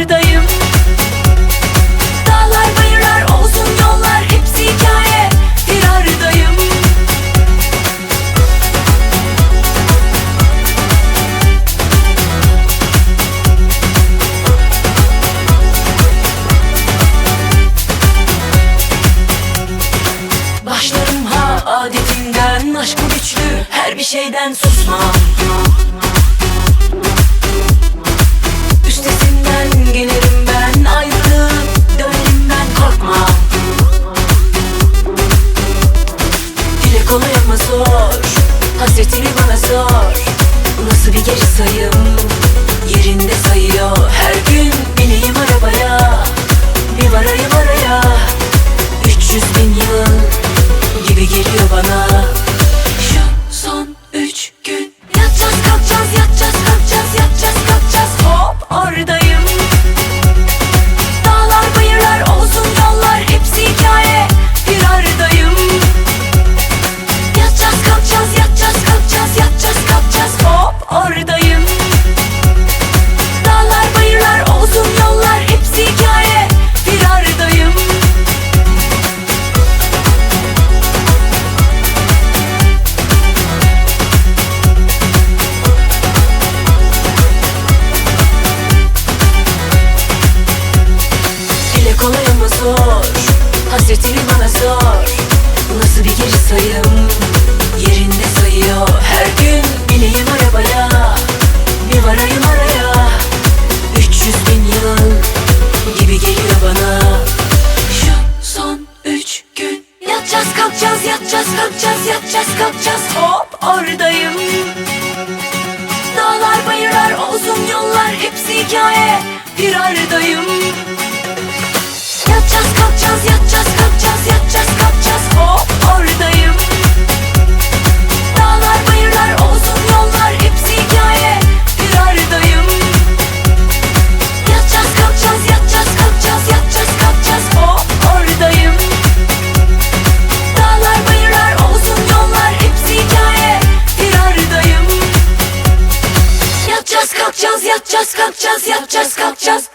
buradayım Dağlar bayırlar olsun yollar hepsi hikaye. Firardayım Başlarım ha adetinden aşk bu güçlü her bir şeyden susma Kolay ama zor. Hasretini bana sor. Nasıl bir geri sayım? Yerinde sayıyor. Her gün bineyim arabaya. Bir varayım araya. 300 bin yıl Gibi geliyor bana Yatacağız kalkacağız yatacağız kalkacağız yatacağız kalkacağız. Hop oradayım. Dağlar bayırlar olsun yollar Hepsi hikaye. Firardayım Yatacağız kalkacağız yatacağız kalkacağız yatacağız kalkacağız kalkacağız, yatacağız, kalkacağız, yatacağız, kalkacağız.